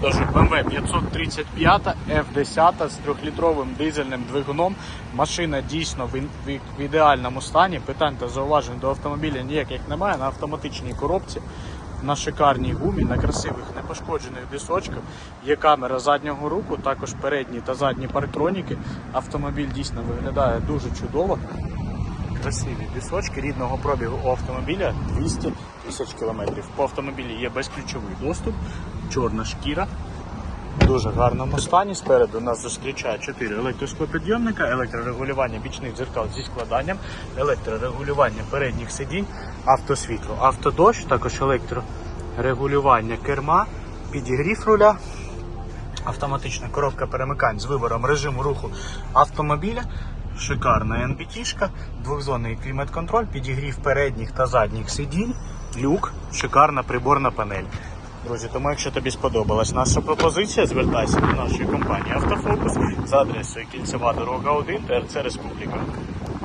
Продажу BMW 535 F10 з 3-літровим дизельним двигуном. Машина дійсно в, ідеальному стані. Питань та зауважень до автомобіля ніяких немає. На автоматичній коробці, на шикарній гумі, на красивих непошкоджених дисочках. Є камера заднього руху, також передні та задні парктроніки. Автомобіль дійсно виглядає дуже чудово. Красиві пісочки рідного пробігу у автомобіля 200 тисяч кілометрів. По автомобілі є безключовий доступ, чорна шкіра. В дуже гарному стані. Спереду нас зустрічає 4 електросклопідйомника, електрорегулювання бічних дзеркал зі складанням, електрорегулювання передніх сидінь, автосвітло, автодощ, також електрорегулювання керма, підігрів руля, автоматична коробка перемикань з вибором режиму руху автомобіля. Шикарна NBT-шка, двохзонний клімат-контроль, підігрів передніх та задніх сидінь, люк, шикарна приборна панель. Друзі, тому якщо тобі сподобалась наша пропозиція, звертайся до нашої компанії Автофокус за адресою Кільцева дорога 1 ТРЦ Республіка.